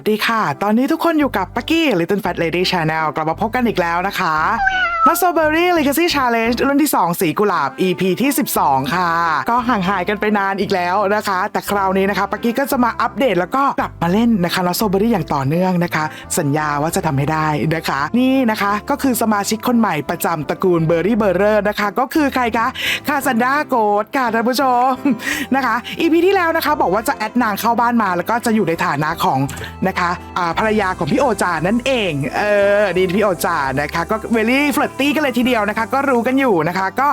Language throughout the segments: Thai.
สวัสดีค่ะ ตอนนี้ทุกคนอยู่กับปักกี้ Little Fat Lady Channel กลับมาพบกันอีกแล้วนะคะ m a s t e r b e r r y Legacy Challenge รุ่นที่ 2 สีกุหลาบ EP ที่ 12 ค่ะ ก็ห่างหายกันไปนานอีกแล้วนะคะ แต่คราวนี้นะคะปักกี้ก็จะมาอัปเดตแล้วก็กลับมาเล่นนะคะ m a s t e r b e r r y อย่างต่อเนื่องนะคะ สัญญาว่าจะทำให้ได้นะคะ นี่นะคะก็คือสมาชิกคนใหม่ประจำตระกูลเบอร์รี่เบอร์เรอร์นะคะ ก็คือใครคะคาซันดาโกดค่ะท่านผู้ชมนะคะ EP ที่แล้วนะคะ บอกว่าจะแอดนางเข้าบ้านมาแล้วก็จะอยู่ในฐานะของนะคะอ่าภรรยาของพี่โอจานั่นเองเออดีพี่โอจานะคะก็เวลี่เฟลตตี้กันเลยทีเดียวนะคะ ก็รู้กันอยู่นะคะ ก็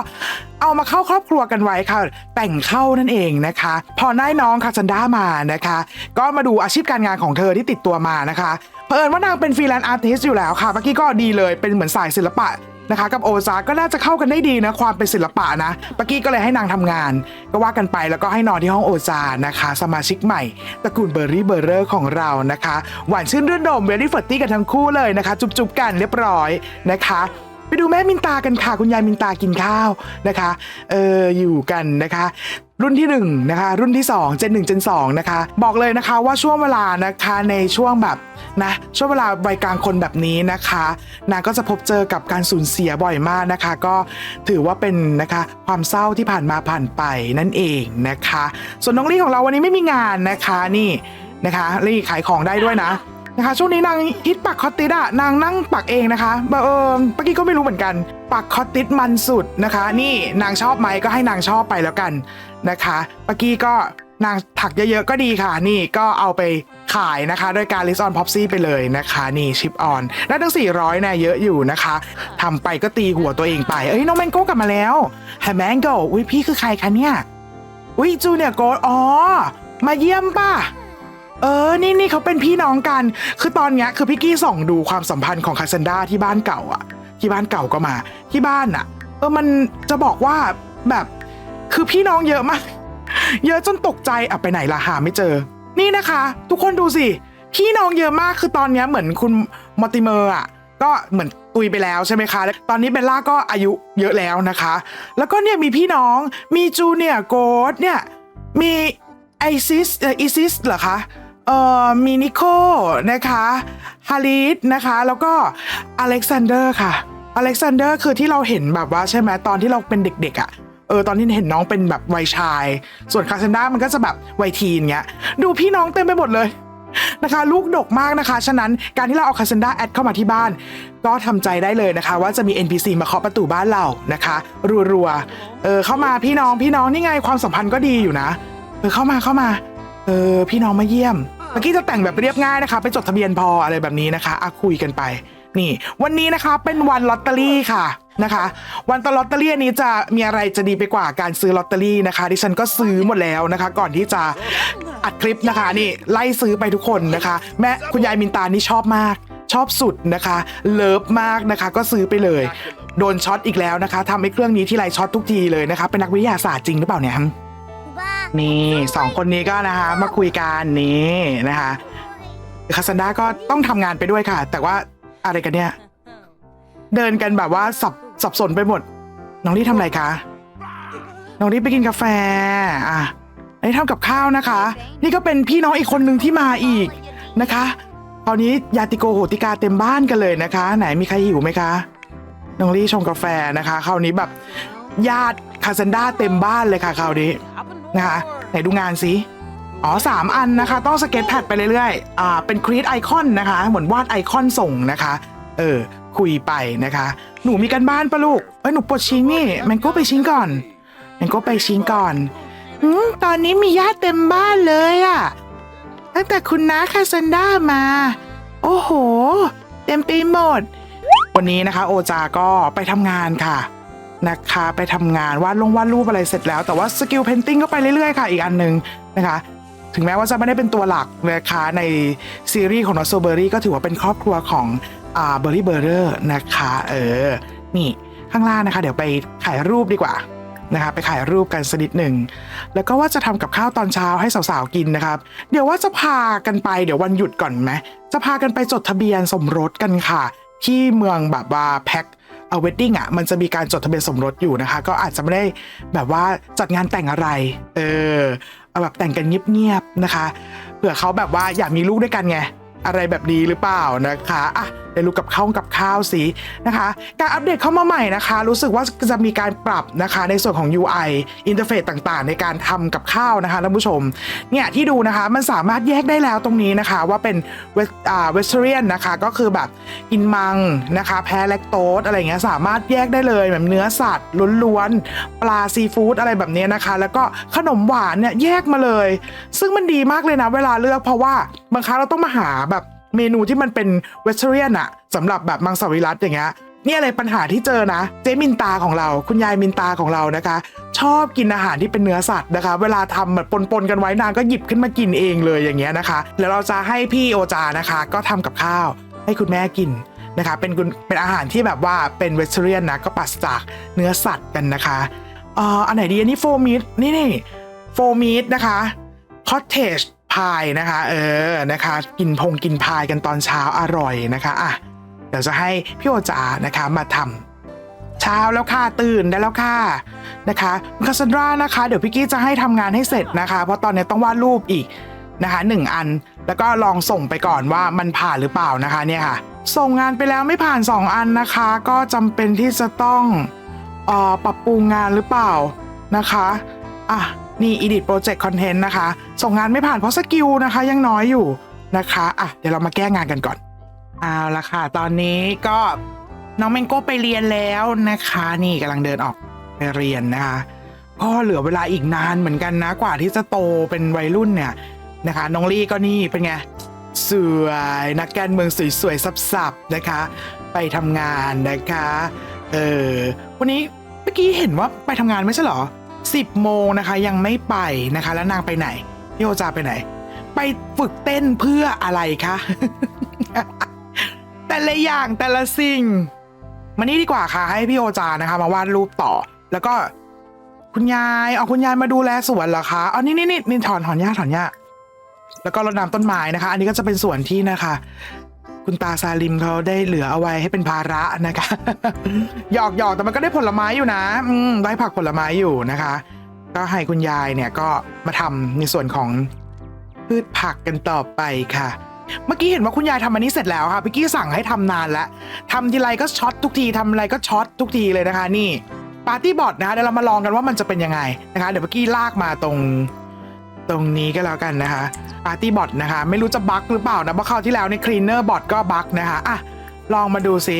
เอามาเข้าครอบครัวกันไว้ค่ะ แต่งเข้านั่นเองนะคะ พอได้น้องคาซันดามานะคะ ก็มาดูอาชีพการงานของเธอที่ติดตัวมานะคะเผอิญว่านางเป็นฟรีแลนซ์อาร์ติสอยู่แล้วค่ะเมื่อกี้ก็ดีเลยเป็นเหมือนสายศิลปะนะคะกับโอซาก็น่าจะเข้ากันได้ดีนะความเป็นศิลปะนะปากี้ก็เลยให้นางทำงาน ก็ว่ากันไปแล้วก็ให้นอนที่ห้องโอซานะคะ สมาชิกใหม่ตระกูลเบอร์รี่เบอร์เรอร์ของเรานะคะ หวานชื่นรื่นรมเวลี่เฟิร์ตี้กันทั้งคู่เลยนะคะ จุบๆกันเรียบร้อยนะคะ ไปดูแม่มินตากันค่ะ คุณยายมินตากินข้าวนะคะเอออยู่กันนะคะรุ่นที่1นะคะรุ่นที่2เจน1เจน2นะคะบอกเลยนะคะว่าช่วงเวลานะคะในช่วงแบบนะช่วงเวลาวัยกลางคนแบบนี้นะคะนางก็จะพบเจอกับการสูญเสียบ่อยมากนะคะ ก็ถือว่าเป็นนะคะความเศร้าที่ผ่านมาผ่านไปนั่นเองนะคะ ส่วนน้องลี่ของเราวันนี้ไม่มีงานนะคะนี่นะคะลี่ขายของได้ด้วยนะ นะคะ ช่วงนี้นางฮิตปักคอตติสอะนางนั่งปักเองนะคะบเออเมื่อกี้ก็ไม่รู้เหมือนกัน ปักคอตติสมันสุดนะคะ นี่นางชอบไหมก็ให้นางชอบไปแล้วกันนะคะเมื่อกี้ก็นางถักเยอะๆก็ดีค่ะ นี่ก็เอาไปขายนะคะด้วยการลิสออนพ็อปซี่ไปเลยนะคะ นี่ชิปออนได้ตั้ง 400เนี่ยเยอะอยู่นะคะทำไปก็ตีหัวตัวเองไป เอ้ยน้องแมงโก้กลับมาแล้วแฮมแมงโก้อุ้ยพี่คือใครคะเนี่ยอุ้ยจูเนี่ยโกดอ๋อมาเยี่ยมป่ะ เออ นี่นี่เขาเป็นพี่น้องกัน คือตอนเนี้ยคือพี่กี้ส่องดูความสัมพันธ์ของคาซันดาที่บ้านเก่าอะที่บ้านเก่าก็มา ที่บ้านอะเออมันจะบอกว่าแบบคือพี่น้องเยอะมาก เยอะจนตกใจอะไปไหนล่ะหาไม่เจอ นี่นะคะ ทุกคนดูสิ พี่น้องเยอะมากคือตอนเนี้ยเหมือนคุณมอติเมอร์อะก็เหมือนตุยไปแล้วใช่ไหมคะแล้วตอนนี้เบลล่าก็อายุเยอะแล้วนะคะ แล้วก็เนี่ยมีพี่น้อง มีจูเนียร์โกดเนี่ย มีไอซิสเอ่ออีซิสเหรอคะ เอ่อมีนิโคนะคะฮาริสนะคะ แล้วก็อเล็กซานเดอร์ค่ะอเล็กซานเดอร์คือที่เราเห็นแบบว่าใช่ไหมตอนที่เราเป็นเด็กๆอะ่ะเออตอนที่เห็นน้องเป็นแบบวัยชาย ส่วนคาซันด้ามันก็จะแบบวัยทีนเงี้ย ดูพี่น้องเต็มไปหมดเลยนะคะ ลูกดกมากนะคะ ฉะนั้นการที่เราเอาคาซันด้าแอดเข้ามาที่บ้าน ก็ทำใจได้เลยนะคะ ว่าจะมี NPC มาเคาะประตูบ้านเรานะคะ รัวๆเออเข้ามาพี่น้องพี่น้องนี่ไงความสัมพันธ์ก็ดีอยู่นะเออเข้ามาเข้ามาเออพี่น้องมาเยี่ยม เมื่อกี้จะแต่งแบบเรียบง่ายนะคะ ไปจดทะเบียนพออะไรแบบนี้นะคะอะคุยกันไป นี่ วันนี้นะคะเป็นวันลอตเตอรี่ค่ะนะคะ วันตลอตเตอรี่นนี้จะมีอะไรจะดีไปกว่าการซื้อลอตเตอรี่นะคะ ดิฉันก็ซื้อหมดแล้วนะคะ ก่อนที่จะอัดคลิปนะคะ นี่ไล่ซื้อไปทุกคนนะคะ แม่คุณยายมินตานี่ชอบมาก ชอบสุดนะคะ เลิฟมากนะคะ ก็ซื้อไปเลย โดนช็อตอีกแล้วนะคะทำให้เครื่องนี้ที่ไรช็อตทุกทีเลยนะคะ เป็นนักวิทยาศาสตร์จริงหรือเปล่าเนี่ย นี่สองคนนี้ก็นะคะ มาคุยกันนี่นะคะคาซันดาก็ต้องทำงานไปด้วยค่ะ แต่ว่าอะไรกันเนี่ย เดินกันแบบว่าสับสับสนไปหมด น้องลี่ทำอะไรคะ น้องลี่ไปกินกาแฟ อะอันนี้ทำกับข้าวนะคะ นี่ก็เป็นพี่น้องอีกคนหนึ่งที่มาอีกนะคะคราวนี้ยาติโกโหติกาเต็มบ้านกันเลยนะคะ ไหนมีใครหิวไหมคะ น้องลี่ชงกาแฟนะคะ คราวนี้แบบ ญาติคาซันดาเต็มบ้านเลยค่ะคราวนี้นะคะไหนดูงานสิอ๋อสามอันนะคะ ต้องสเก็ตแพดไปเรื่อยๆ อ่า เป็นครี t ไอคอนนะคะ เหมือนวาดไอคอนส่งนะคะ เออ คุยไปนะคะ หนูมีกันบ้านปะลูก เอ้ย หนูปวดชิงนี่แมงโก้ไปชิงก่อนแมงโก้ไปชิงก่อนอืมตอนนี้มีญาติเต็มบ้านเลยอะตั้งแต่คุณน้าคาซันด้ามา โอ้โห เต็มไปหมด วันนี้นะคะ โอจาก็ไปทำงานค่ะ นะคะไปทำงานวาดลงวาดรูปอะไรเสร็จแล้ว แต่ว่าสกิลเพนติ้งก็ไปเรื่อยๆค่ะอีกอันหนึ่งนะคะถึงแม้ว่าจะไม่ได้เป็นตัวหลักนะคะในซีรีส์ของนอสโซเบอรี่ก็ถือว่าเป็นครอบครัวของอ่าเบอร์รี่เบอร์เรอร์นะคะเออนี่ข้างล่างนะคะ เดี๋ยวไปถ่ายรูปดีกว่านะคะไปถ่ายรูปกันสักนิดหนึ่ง แล้วก็ว่าจะทำกับข้าวตอนเช้าให้สาวๆกินนะครับ เดี๋ยวว่าจะพากันไปเดี๋ยววันหยุดก่อนไหมจะพากันไปจดทะเบียนสมรสกันค่ะ ที่เมืองแบบว่าแพ็ค เอาเวดดิ้งอะมันจะมีการจดทะเบียนสมรสอยู่นะคะ ก็อาจจะไม่ได้แบบว่าจัดงานแต่งอะไรเออเอาแบบแต่งกันเงียบๆนะคะเผื่อเขาแบบว่าอยากมีลูกด้วยกันไงอะไรแบบนี้หรือเปล่านะคะอะ เดี๋ยวรู้กับข้าวกับข้าวสินะคะ การอัปเดตเข้ามาใหม่นะคะ รู้สึกว่าจะมีการปรับนะคะในส่วนของ UI อินเทอร์เฟซต่างๆ ในการทำกับข้าวนะคะท่านผู้ชมเนี่ยที่ดูนะคะมันสามารถแยกได้แล้วตรงนี้นะคะ ว่าเป็นเวสอ่าเวสเทเรียนนะคะก็คือแบบกินมังนะคะ แพ้แลคโตสอะไรเงี้ยสามารถแยกได้เลยแบบเนื้อสัตว์ล้วนๆปลาซีฟู้ดอะไรแบบเนี้ยนะคะ แล้วก็ขนมหวานเนี่ยแยกมาเลย ซึ่งมันดีมากเลยนะเวลาเลือกเพราะว่าบางครั้งเราต้องมาหาแบบ เมนูที่มันเป็นเวสเทเรียนอะสำหรับแบบมังสวิรัตอย่างเงี้ยเนี่ยเลยปัญหาที่เจอนะ เจมินตาของเรา คุณยายมินตาของเรานะคะ ชอบกินอาหารที่เป็นเนื้อสัตว์นะคะ เวลาทำแบบปนๆกันไว้นางก็หยิบขึ้นมากินเองเลยอย่างเงี้ยนะคะ แล้วเราจะให้พี่โอจานะคะ ก็ทำกับข้าว ให้คุณแม่กินนะคะ เป็นคุณเป็นอาหารที่แบบว่าเป็นเวสเทเรียนนะก็ปราศจากเนื้อสัตว์กันนะคะอ่ออันไหนดีอันนี้โฟมิดนี่นี่โฟมิดนะคะคอ t เทจายนะคะ เออนะคะ กินพงกินพายกันตอนเช้าอร่อยนะคะอะเดี๋ยวจะให้พี่โอจานะคะมาทำเช้าแล้วค่ะตื่นได้แล้วค่ะนะคะคาซันดรานะคะ เดี๋ยวพี่กี้จะให้ทำงานให้เสร็จนะคะ เพราะตอนนี้ต้องวาดรูปอีกนะคะหนึ่งอันแล้วก็ลองส่งไปก่อนว่ามันผ่านหรือเปล่านะคะเนี่ยค่ะ ส่งงานไปแล้วไม่ผ่าน 2 อันนะคะ ก็จำเป็นที่จะต้องออปรับปรุงงานหรือเปล่านะคะอะ นี่ edit project content นะคะ ส่งงานไม่ผ่านเพราะสกิลนะคะ ยังน้อยอยู่นะคะอะเดี๋ยวเรามาแก้งานกันก่อนเอาละค่ะ ตอนนี้ก็น้องเมงโก้ไปเรียนแล้วนะคะ นี่กำลังเดินออกไปเรียนนะคะ ก็เหลือเวลาอีกนานเหมือนกันนะกว่าที่จะโตเป็นวัยรุ่นเนี่ยนะคะ น้องลี่ก็นี่เป็นไงสวยนักการเมืองสวยๆสับๆนะคะ ไปทำงานนะคะ เออวันนี้เมื่อกี้เห็นว่าไปทำงานไม่ใช่หรอ 10 โมงนะคะ ยังไม่ไปนะคะ แล้วนางไปไหน พี่โอจาไปไหน ไปฝึกเต้นเพื่ออะไรคะแต่ละอย่างแต่ละสิ่งมานี่ดีกว่าค่ะ ให้พี่โอจานะคะ มาวาดรูปต่อ แล้วก็ คุณยายเอาคุณยายมาดูแลสวนเหรอคะเอานี่นี่นี่นี่ถอนถอนหญ้าถอนหญ้าแล้วก็รดน้ำต้นไม้นะคะ อันนี้ก็จะเป็นสวนที่นะคะ คุณตาซาลิมเขาได้เหลือเอาไว้ให้เป็นภาระนะคะ หยอกหยอกแต่มันก็ได้ผลไม้อยู่นะอืมได้ผักผลไม้อยู่นะคะ ก็ให้คุณยายเนี่ยก็มาทำในส่วนของพืชผักกันต่อไปค่ะ เมื่อกี้เห็นว่าคุณยายทำอันนี้เสร็จแล้วค่ะพี่กี้สั่งให้ทำนานแล้วทำทีไรก็ช็อตทุกทีทำอะไรก็ช็อตทุกทีเลยนะคะ นี่ปาร์ตี้บอทนะคะเดี๋ยวเรามาลองกันว่ามันจะเป็นยังไงนะคะ เดี๋ยวเมื่อกี้ลากมาตรง ตรงนี้ก็แล้วกันนะคะปาร์ตี้บอทนะคะ ไม่รู้จะบั๊กหรือเปล่านะเพราะคราวที่แล้วในคลีนเนอร์บอทก็บั๊กนะคะอะลองมาดูสิ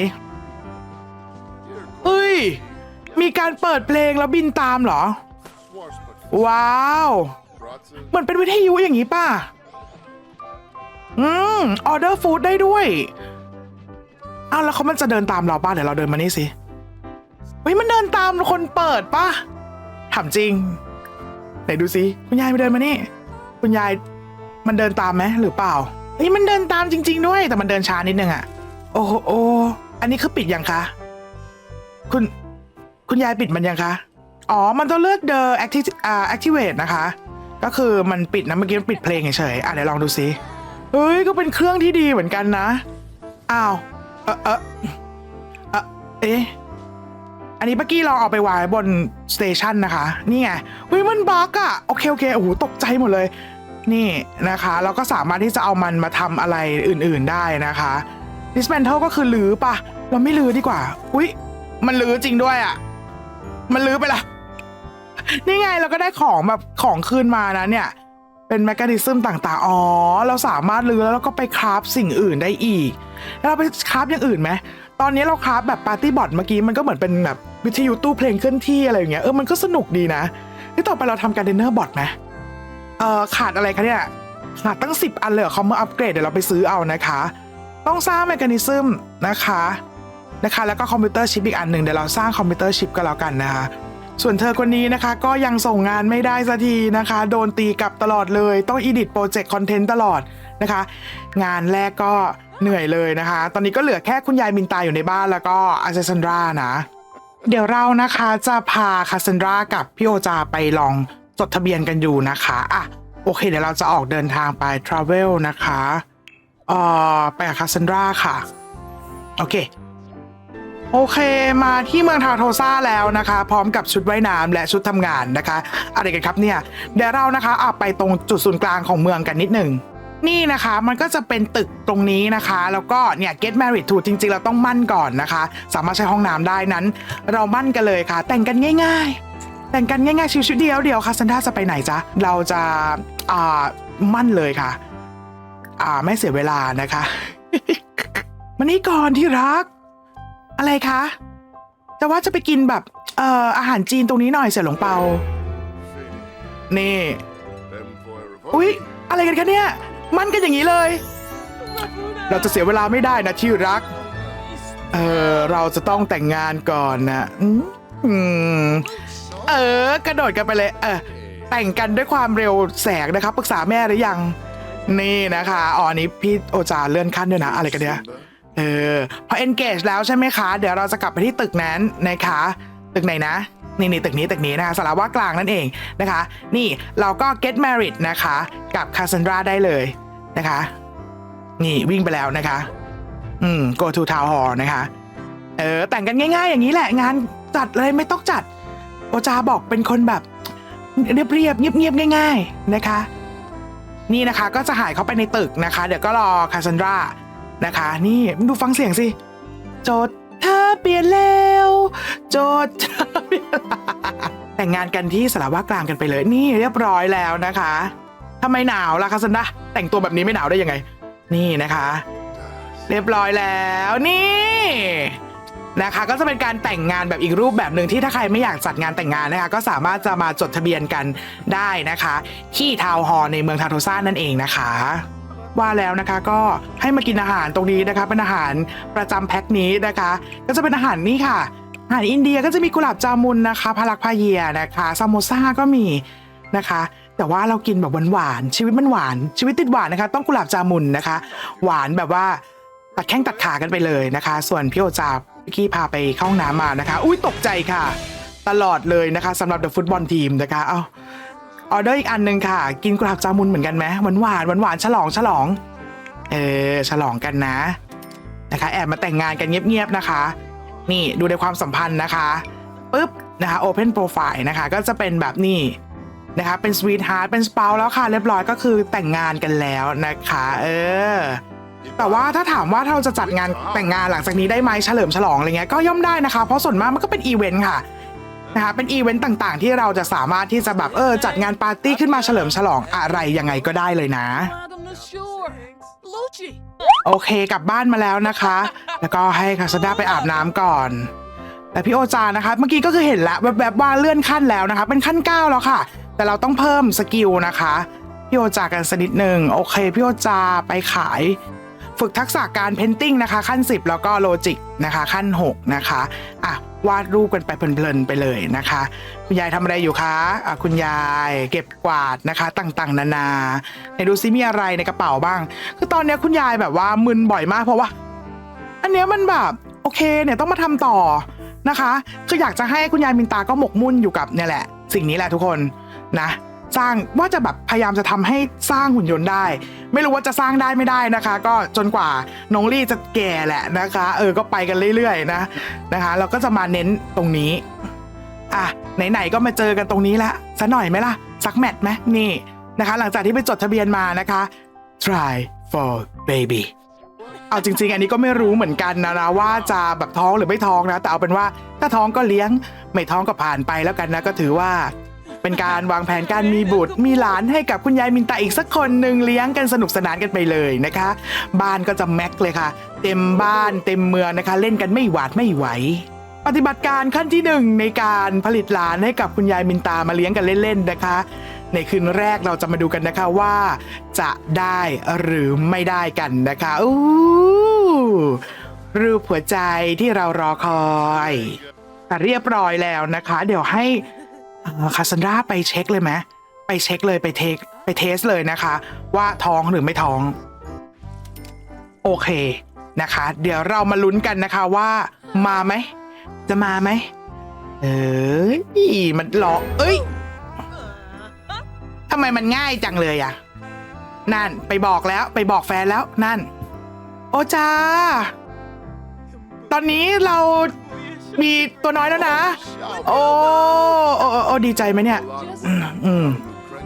เฮ้ย มีการเปิดเพลงแล้วบินตามเหรอ ว้าวเหมือนเป็นวิทยุอย่างนี้ป่ะ อืมออเดอร์ฟู้ดได้ด้วยอ้าวแล้วเขามันจะเดินตามเราป่ะเดี๋ยวเราเดินมานี่สิเฮ้ยมันเดินตามคนเปิดป่ะถามจริง ไหนดูสิคุณยายมาเดินมานี่ คุณยายมันเดินตามไหมหรือเปล่าเฮ้ยมันเดินตามจริง ๆ ด้วย แต่มันเดินช้านิดนึงอะโอ้โหโอ้อันนี้คือปิดยังคะ คุณ คุณยายปิดมันยังคะ อ๋อ มันต้องเลือก the active อ่า activate นะคะ ก็คือมันปิดนะเมื่อกี้มันปิดเพลงเฉยๆอะเดี๋ยวลองดูสิเฮ้ยก็เป็นเครื่องที่ดีเหมือนกันนะ อ้าว เออเออเออเอ๊ะ อันนี้เมื่อกี้ลองเอาไปวางบนสเตชันนะคะนี่ไงเฮ้ยมันบั๊กอะโอเคโอเคโอ้โหตกใจหมดเลย นี่นะคะเราก็สามารถที่จะเอามันมาทำอะไรอื่นๆได้นะคะ dismantle ก็คือลือปะเราไม่ลือดีกว่า อุ๊ย มันลือจริงด้วยอะมันลือไปละนี่ไงเราก็ได้ของแบบของคืนมานะเนี่ยเป็นแมกนิซึมต่างๆ อ๋อ เราสามารถลือแล้วเราก็ไปคราฟสิ่งอื่นได้อีก แล้วเราไปคราฟอย่างอื่นไหม ตอนนี้เราคราฟแบบปาร์ตี้บอทเมื่อกี้มันก็เหมือนเป็นแบบวิทยุตู้เพลงเคลื่อนที่อะไรอย่างเงี้ยเออมันก็สนุกดีนะที่ต่อไปเราทำการเดนเนอร์บอทไหมเออขาดอะไรคะเนี่ยขาดตั้ง 10 อันเลยเหรอเขามาอัปเกรดเดี๋ยวเราไปซื้อเอานะคะ ต้องสร้างแมกกานิซึมนะคะนะคะ แล้วก็คอมพิวเตอร์ชิปอีกอันหนึ่งเดี๋ยวเราสร้างคอมพิวเตอร์ชิปก็แล้วกันนะคะส่วนเธอคนนี้นะคะก็ยังส่งงานไม่ได้สักทีนะคะ โดนตีกลับตลอดเลย ต้องอีดิทโปรเจกต์คอนเทนต์ตลอดนะคะ งานแรกก็ เหนื่อยเลยนะคะ ตอนนี้ก็เหลือแค่คุณยายมินตาอยู่ในบ้านแล้วก็อาเซซันดรานะ เดี๋ยวเรานะคะจะพาคาซันดรากับพี่โอจาไปลองจดทะเบียนกันอยู่นะคะอะโอเค เดี๋ยวเราจะออกเดินทางไปทราเวลนะคะเอ่อไปกับคาซันดราค่ะ โอเค โอเค มาที่เมืองทาโทซาแล้วนะคะ พร้อมกับชุดว่ายน้ำและชุดทำงานนะคะ อะไรกันครับเนี่ย เดี๋ยวเรานะคะอะไปตรงจุดศูนย์กลางของเมืองกันนิดหนึ่ง นี่นะคะมันก็จะเป็นตึกตรงนี้นะคะ แล้วก็เนี่ย get married to จริงๆ เราต้องมั่นก่อนนะคะ สามารถใช้ห้องน้ำได้นั้น เรามั่นกันเลยค่ะ แต่งกันง่าย ๆ แต่งกันง่ายๆชิวๆเดียวเดียวค่ะซันด้าจะไปไหนจ๊ะเราจะอ่ามั่นเลยค่ะ อ่าไม่เสียเวลานะคะมานี่ก่อนที่รัก อะไรคะแต่ว่าจะไปกินแบบเอ่ออาหารจีนตรงนี้หน่อยเสี่ยหลงเปานี่อุ๊ยอะไรกันคะเนี่ย มันกันอย่างนี้เลย เราจะเสียเวลาไม่ได้นะที่รัก เออเราจะต้องแต่งงานก่อนนะอืมอืมเออกระโดดกันไปเลย เออแต่งกันด้วยความเร็วแสงนะครับปรึกษาแม่หรือยัง นี่นะคะอ๋ออันนี้พี่โอจาเลื่อนขั้นด้วยนะ อะไรกันเนี่ยเออพอ engage แล้วใช่ไหมคะ เดี๋ยวเราจะกลับไปที่ตึกนั้นนะคะ ตึกไหนนะ นี่นี่ตึกนี้ตึกนี้นะคะสารว่ากลางนั่นเองนะคะ นี่เราก็ get married นะคะ กับคาซันดราได้เลยนะคะ นี่วิ่งไปแล้วนะคะ อืม go to town hall นะคะ เออ แต่งกันง่ายๆ อย่างนี้แหละงานจัดเลยไม่ต้องจัด โอจาบอกเป็นคนแบบ เรียบเรียบๆเงียบๆง่าย ๆนะคะ นี่นะคะก็จะหายเข้าไปในตึกนะคะ เดี๋ยวก็รอคาซันดรานะคะ นี่ดูฟังเสียงสิโจทย์ เธอเปลี่ยนแล้ว โจทย์เธอเปลี่ยนแต่งงานกันที่สารว่ากลางกันไปเลย นี่เรียบร้อยแล้วนะคะทำไมหนาวล่ะคาซันดาแต่งตัวแบบนี้ไม่หนาวได้ยังไง นี่นะคะ เรียบร้อยแล้วนี่นะคะก็จะเป็นการแต่งงานแบบอีกรูปแบบหนึ่งที่ถ้าใครไม่อยากจัดงานแต่งงานนะคะก็สามารถจะมาจดทะเบียนกันได้นะคะ ที่ทาวน์ฮอลในเมืองทาโทซ่านั่นเองนะคะ ว่าแล้วนะคะ ก็ให้มากินอาหารตรงนี้นะคะ เป็นอาหารประจำแพ็คนี้นะคะ ก็จะเป็นอาหารนี่ค่ะ อาหารอินเดียก็จะมีกุหลาบจามุนนะคะพาลักพาเยียนะคะซามโมซ่าก็มีนะคะ แต่ว่าเรากินแบบหวานๆชีวิตมันหวาน ชีวิตติดหวานนะคะ ต้องกุหลาบจามุนนะคะ หวานแบบว่าตัดแข้งตัดขากันไปเลยนะคะ ส่วนพี่โอจาพี่กี้พาไปเข้าห้องน้ำมานะคะ อุ้ยตกใจค่ะ ตลอดเลยนะคะสำหรับเดอะฟุตบอลทีมนะคะ เอ้า ออเดอร์อีกอันหนึ่งค่ะ กินกุหลาบจามุนเหมือนกันไหมหวานหวานหวานหวานฉลองฉลอง เออฉลองกันนะนะคะ แอบมาแต่งงานกันเงียบๆนะคะ นี่ดูในความสัมพันธ์นะคะปุ๊บนะคะ Open Profile นะคะ ก็จะเป็นแบบนี้นะคะ เป็น Sweetheart เป็น Spouse แล้วค่ะ เรียบร้อยก็คือแต่งงานกันแล้วนะคะ เออ แต่ว่าถ้าถามว่าเราจะจัดงานแต่งงานหลังจากนี้ได้ไหมเฉลิมฉลองอะไรเงี้ยก็ย่อมได้นะคะ เพราะส่วนมากมันก็เป็นอีเวนต์ค่ะ นะคะเป็นอีเวนต์ต่างๆ ที่เราจะสามารถที่จะแบบเออจัดงานปาร์ตี้ขึ้นมาเฉลิมฉลองอะไรยังไงก็ได้เลยนะ โอเคกลับบ้านมาแล้วนะคะ แล้วก็ให้คาซาด้าไปอาบน้ำก่อนแต่พี่โอจานะคะเมื่อกี้ก็คือเห็นแล้วแบบๆว่าเลื่อนขั้นแล้วนะคะ เป็นขั้น 9 แล้วค่ะ แต่เราต้องเพิ่มสกิลนะคะ พี่โอจากันสักนิดหนึ่งโอเค พี่โอจาไปขาย ฝึกทักษะการเพนติ้งนะคะขั้น 10 แล้วก็โลจิกนะคะขั้น 6 นะคะอะวาดรูปกันไปเพลินๆไปเลยนะคะ คุณยายทำอะไรอยู่คะอะคุณยายเก็บกวาดนะคะ ต่างๆ นานาไหนดูซิมีอะไรในกระเป๋าบ้าง คือตอนเนี้ยคุณยายแบบว่ามึนบ่อยมากเพราะว่า อันเนี้ยมันแบบโอเคเนี่ยต้องมาทำต่อนะคะคืออยากจะให้คุณยายมินตาก็หมกมุ่นอยู่กับเนี่ยแหละ สิ่งนี้แหละทุกคนนะ สร้างว่าจะแบบพยายามจะทำให้สร้างหุ่นยนต์ได้ ไม่รู้ว่าจะสร้างได้ไม่ได้นะคะ ก็จนกว่าน้องลี่จะแก่แหละนะคะ เออก็ไปกันเรื่อยๆนะนะคะ เราก็จะมาเน้นตรงนี้อะไหนๆก็มาเจอกันตรงนี้ละสักหน่อยไหมล่ะสักแมตช์ไหมนี่นะคะ หลังจากที่ไปจดทะเบียนมานะคะ try for baby เอาจริง ๆ อันนี้ก็ไม่รู้เหมือนกันนะนะว่าจะแบบท้องหรือไม่ท้องนะ แต่เอาเป็นว่าถ้าท้องก็เลี้ยง ไม่ท้องก็ผ่านไปแล้วกันนะ ก็ถือว่า เป็นการวางแผนการมีบุตร มีหลานให้กับคุณยายมินตาอีกสักคนหนึ่งเลี้ยงกันสนุกสนานกันไปเลยนะคะ บ้านก็จะแม็กเลยค่ะ เต็มบ้านเต็มเมืองนะคะ เล่นกันไม่หวาดไม่ไหวปฏิบัติการขั้นที่หนึ่งในการผลิตหลานให้กับคุณยายมินตามาเลี้ยงกันเล่นๆนะคะ ในคืนแรกเราจะมาดูกันนะคะว่า จะได้หรือไม่ได้กันนะคะอู้รูปหัวใจที่เรารอคอยอ่เรียบร้อยแล้วนะคะ เดี๋ยวให้ คาซันดราไปเช็คเลยไหมไปเช็คเลยไปเทคไปเทสเลยนะคะ ว่าท้องหรือไม่ท้อง โอเคนะคะ เดี๋ยวเรามาลุ้นกันนะคะว่ามาไหม จะมาไหม เอ้ยมันหลอกเอ้ยทำไมมันง่ายจังเลยอะนั่นไปบอกแล้วไปบอกแฟนแล้วนั่น โอจ้า ตอนนี้เรา มีตัวน้อยแล้วนะ โอ้โอ้โอ้โอ้ดีใจไหมเนี่ยอืมอืม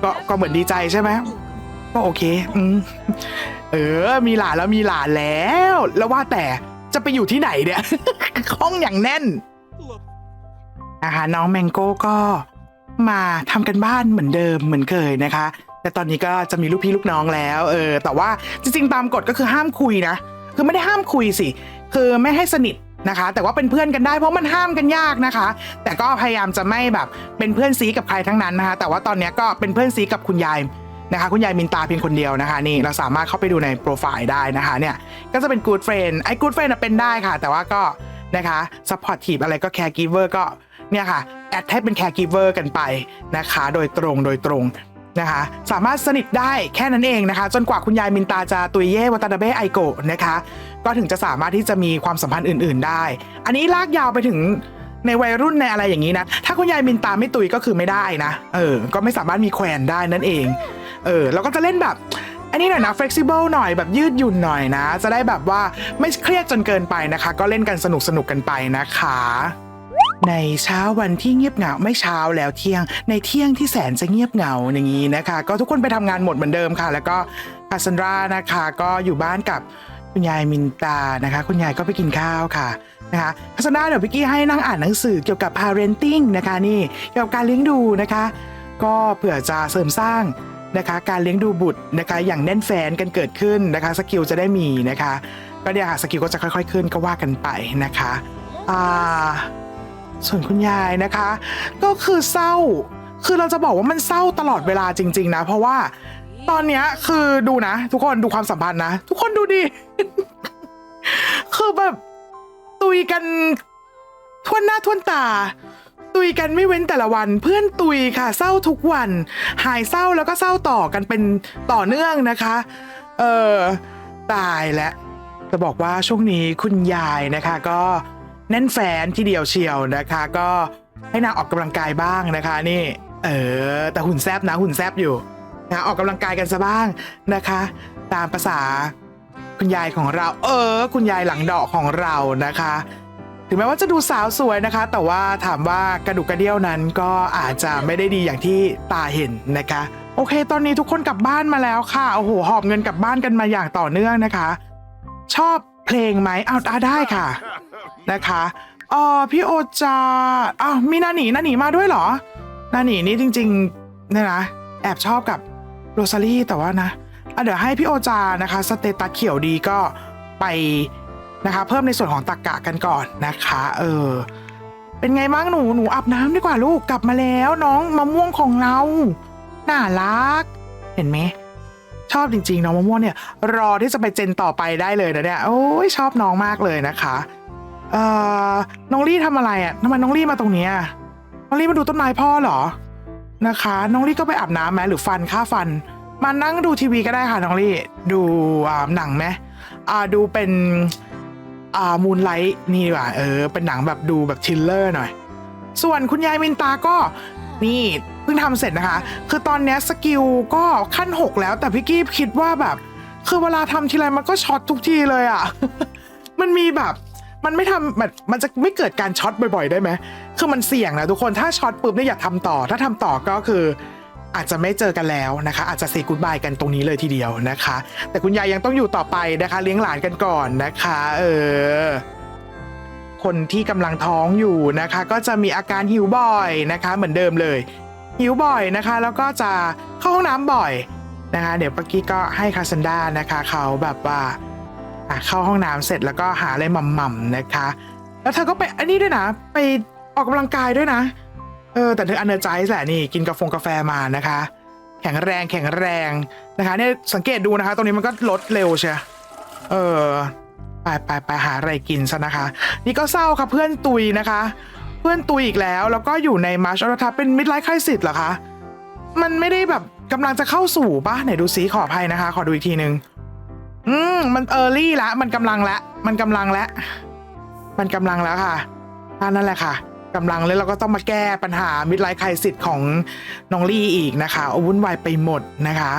ก็ก็เหมือนดีใจใช่ไหมก็โอเคอืมเออ มีหลานแล้วมีหลานแล้ว แล้วว่าแต่จะไปอยู่ที่ไหนเนี่ย ห้องอย่างแน่นนะคะน้องแมงโก้ก็มาทำกันบ้านเหมือนเดิมเหมือนเคยนะคะ แต่ตอนนี้ก็จะมีลูกพี่ลูกน้องแล้ว เออ แต่ว่าจริงๆตามกฎก็คือห้ามคุยนะ คือไม่ได้ห้ามคุยสิ คือไม่ให้สนิท นะคะ แต่ว่าเป็นเพื่อนกันได้เพราะมันห้ามกันยากนะคะ แต่ก็พยายามจะไม่แบบเป็นเพื่อนซีกับใครทั้งนั้นนะคะ แต่ว่าตอนนี้ก็เป็นเพื่อนซีกับคุณยายนะคะคุณยายมินตาเพียงคนเดียวนะคะนี่เราสามารถเข้าไปดูในโปรไฟล์ได้นะคะเนี่ยก็จะเป็น good friend ไอ้ good friend น่ะเป็นได้ค่ะ แต่ว่าก็นะคะ supportive อะไรก็ caregiver ก็เนี่ยค่ะแอดให้เป็น caregiver กันไปนะคะ โดยตรงโดยตรง นะคะ สามารถสนิทได้แค่นั้นเองนะคะ จนกว่าคุณยายมินตาจะตุยเย่วัตนาเบะไอโกะนะคะ ก็ถึงจะสามารถที่จะมีความสัมพันธ์อื่น ๆ ได้ อันนี้ลากยาวไปถึงในวัยรุ่นในอะไรอย่างนี้นะ ถ้าคุณยายมินตาไม่ตุยก็คือไม่ได้นะ เออ ก็ไม่สามารถมีแขวนได้นั่นเอง เออ แล้วก็จะเล่นแบบ อันนี้หน่อยนะ flexible หน่อยแบบยืดหยุ่นหน่อยนะ จะได้แบบว่าไม่เครียดจนเกินไปนะคะ ก็เล่นกันสนุกสนุกกันไปนะคะ ในเช้าวันที่เงียบเหงาไม่เช้าแล้วเที่ยง ในเที่ยงที่แสนจะเงียบเหงาอย่างนี้นะคะ ก็ทุกคนไปทำงานหมดเหมือนเดิมค่ะ แล้วก็คาซันดรานะคะก็อยู่บ้านกับคุณยายมินตานะคะ คุณยายก็ไปกินข้าวค่ะนะคะคาซันดราเดี๋ยวพี่กี้ให้นั่งอ่านหนังสือเกี่ยวกับ parenting นะคะนี่เกี่ยวกับการเลี้ยงดูนะคะ ก็เผื่อจะเสริมสร้างนะคะการเลี้ยงดูบุตรนะคะอย่างแน่นแฟนกันเกิดขึ้นนะคะสกิลจะได้มีนะคะ ก็เนี่ยค่ะสกิลก็จะค่อย ๆ ขึ้นก็ว่ากันไปนะคะอ่า ส่วนคุณยายนะคะ ก็คือเศร้า คือเราจะบอกว่ามันเศร้าตลอดเวลาจริง ๆ นะ เพราะว่าตอนเนี้ยคือดูนะ ทุกคนดูความสัมพันธ์นะ ทุกคนดูดิคือแบบตุยกันทวนหน้าทวนตา ตุยกันไม่เว้นแต่ละวัน เพื่อนตุยค่ะ เศร้าทุกวัน หายเศร้าแล้วก็เศร้าต่อกันเป็นต่อเนื่องนะคะ เออตายแล้วจะบอกว่าช่วงนี้คุณยายนะคะ ก็ แน่นแฟนทีเดียวเชียวนะคะ ก็ให้นางออกกำลังกายบ้างนะคะนี่ เออ แต่หุ่นแซบนะหุ่นแซบอยู่นะออกกำลังกายกันซะบ้างนะคะ ตามภาษาคุณยายของเรา เออ คุณยายหลังดอกของเรานะคะ ถึงแม้ว่าจะดูสาวสวยนะคะ แต่ว่าถามว่ากระดูกกระเดี่ยวนั้นก็อาจจะไม่ได้ดีอย่างที่ตาเห็นนะคะ โอเค ตอนนี้ทุกคนกลับบ้านมาแล้วค่ะโอ้โหหอบเงินกลับบ้านกันมาอย่างต่อเนื่องนะคะ ชอบ เพลงไหมอ้าวอะได้ค่ะ นะคะอ๋อพี่โอจาอ้าวมีนาหนีนาหนีมาด้วยเหรอ นาหนีนี่จริงๆเนี่ยนะแอบชอบกับโรซารี่แต่ว่านะอะเดี๋ยวให้พี่โอจานะคะสเตตัสเขียวดีก็ไปนะคะ เพิ่มในส่วนของตักกะกันก่อนนะคะ เออ เป็นไงบ้างหนูหนูอาบน้ำดีกว่าลูกกลับมาแล้วน้องมะม่วงของเรา น่ารัก เห็นไหม ชอบจริงๆน้องมะม่วงเนี่ยรอที่จะไปเจนต่อไปได้เลยนะเนี่ยโอ้ยชอบน้องมากเลยนะคะเอ่อน้องลี่ทำอะไรอะทำไมน้องลี่มาตรงนี้น้องลี่มาดูต้นไม้พ่อเหรอนะคะ น้องลี่ก็ไปอาบน้ำไหมหรือฟันค่าฟัน มานั่งดูทีวีก็ได้ค่ะน้องลี่ดูหนังไหมอ่าดูเป็นอ่ามูนไลท์นี่ดีกว่าเออเป็นหนังแบบดูแบบชิลเลอร์หน่อย ส่วนคุณยายมินตาก็นี่ เพิ่งทำเสร็จนะคะ คือตอนเนี้ยสกิลก็ขั้น 6 แล้ว แต่พี่กี้คิดว่าแบบ คือเวลาทำทีไรมันก็ช็อตทุกทีเลยอะ่ะ มันมีแบบมันไม่ทำแบบมันจะไม่เกิดการช็อตบ่อยๆ ได้ไหม คือมันเสี่ยงนะทุกคน ถ้าช็อตปุ๊บเนี่ยอย่าทำต่อ ถ้าทำต่อก็คือ อาจจะไม่เจอกันแล้วนะคะ อาจจะเซกูดบายกันตรงนี้เลยทีเดียวนะคะ แต่คุณยายยังต้องอยู่ต่อไปนะคะ เลี้ยงหลานกันก่อนนะคะ เออ คนที่กำลังท้องอยู่นะคะ ก็จะมีอาการหิวบ่อยนะคะ เหมือนเดิมเลย หิวบ่อยนะคะ แล้วก็จะเข้าห้องน้ำบ่อยนะคะ เดี๋ยวปกกี้ก็ให้คาซันดานะคะเขาแบบว่าเข้าห้องน้ำเสร็จแล้วก็หาอะไรหม่ำๆนะคะ แล้วเธอก็ไปอันนี้ด้วยนะ ไปออกกำลังกายด้วยนะ เออแต่เธออันเนอร์ใจแหละนี่กินกาแฟกาแฟมานะคะ แข็งแรงแข็งแรงนะคะเนี่ยสังเกตดูนะคะ ตรงนี้มันก็ลดเร็วเชียเออไปไปไปหาอะไรกินซะนะคะ นี่ก็เศร้าค่ะเพื่อนตุยนะคะ เพื่อนตุยอีกแล้ว แล้วก็อยู่ในมาร์ชอรทัเป็นมิดไลท์ไครสิทธ์เหรอคะ มันไม่ได้แบบกำลังจะเข้าสู่ปะไหนดูซิขออภัยนะคะ ขอดูอีกทีนึง อืม มันเออร์ลี่ละ มันกำลังละ มันกำลังละ มันกำลังแล้วค่ะอ่านั่นแหละค่ะกำลังเลยเราก็ต้องมาแก้ปัญหามิดไลท์ไครสิทธ์ของน้องลี่อีกนะคะอวุ่นวายไปหมดนะคะ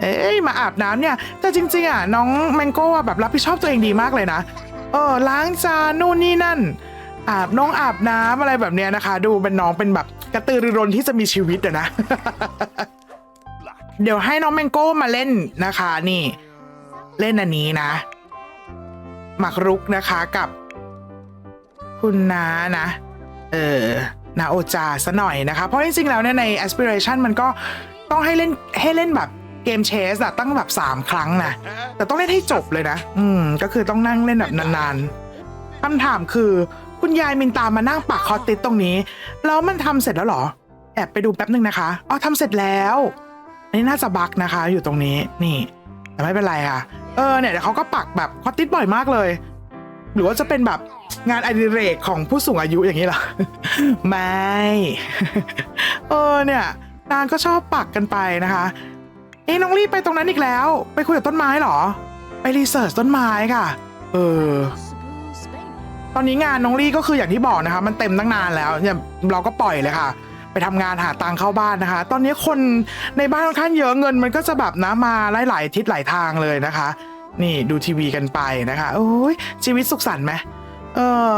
เอ้ยมาอาบน้ำเนี่ย แต่จริงๆอะน้องแมงโก้อะแบบรับผิดชอบตัวเองดีมากเลยนะ เออล้างจานนู่นนี่นั่น อาบน้องอาบน้ำอะไรแบบเนี้ยนะคะ ดูเป็นน้องเป็นแบบกระตือรือร้นที่จะมีชีวิตอะนะ เดี๋ยวให้น้องแมงโก้มาเล่นนะคะ นี่ เล่นอันนี้นะหมักรุกนะคะกับ คุณน้านะ เออนาโอจาซะหน่อยนะคะ เพราะจริงๆแล้วเนี่ยใน aspiration มันก็ต้องให้เล่นให้เล่นแบบเกมเชสอะตั้งแบบ 3 ครั้งนะ แต่ต้องเล่นให้จบเลยนะ อืม ก็คือต้องนั่งเล่นแบบนานๆคำถามคือ คุณยายมินตามมานั่งปักคอติสตรงนี้ แล้วมันทำเสร็จแล้วเหรอ แอบไปดูแป๊บนึงนะคะ อ๋อทำเสร็จแล้วอันนี้น่าจะบักนะคะ อยู่ตรงนี้ นี่ แต่ไม่เป็นไรค่ะ เออ เนี่ยเดี๋ยวเขาก็ปักแบบคอติสบ่อยมากเลย หรือว่าจะเป็นแบบงานอดิเรกของผู้สูงอายุอย่างนี้เหรอ ไม่ เออ เนี่ยนางก็ชอบปักกันไปนะคะ เอ้น้องรีบไปตรงนั้นอีกแล้ว ไปคุยกับต้นไม้เหรอ ไปรีเสิร์ชต้นไม้ค่ะ เออ ตอนนี้งานน้องลี่ก็คืออย่างที่บอกนะคะ มันเต็มตั้งนานแล้วเนี่ยเราก็ปล่อยเลยค่ะ ไปทำงานหาตังเข้าบ้านนะคะ ตอนนี้คนในบ้านค่อนข้างเยอะเงิน มันก็จะแบบนะมาหลายๆทิศหลายทางเลยนะคะ นี่ดูทีวีกันไปนะคะโอ้ยชีวิตสุขสันต์ไหมเออ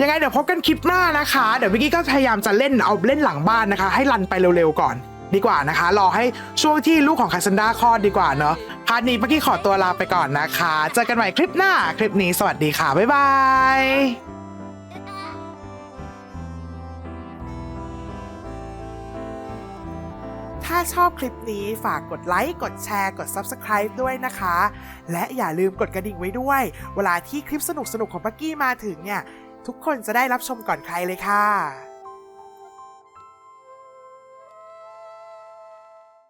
ยังไงเดี๋ยวพบกันคลิปหน้านะคะ เดี๋ยววิกกี้ก็พยายามจะเล่นเอาเล่นหลังบ้านนะคะ ให้รันไปเร็วๆก่อน ดีกว่านะคะ รอให้ช่วงที่ลูกของคาซันดาคลอดดีกว่าเนาะพาร์ทนี้เมื่อกี้ขอตัวลาไปก่อนนะคะ เจอกันใหม่คลิปหน้า คลิปนี้สวัสดีค่ะ บ๊ายบายถ้าชอบคลิปนี้ฝากกดไลค์ กดแชร์ กด Subscribe ด้วยนะคะ และอย่าลืมกดกระดิ่งไว้ด้วย เวลาที่คลิปสนุกๆของปักกี้มาถึงเนี่ย ทุกคนจะได้รับชมก่อนใครเลยค่ะ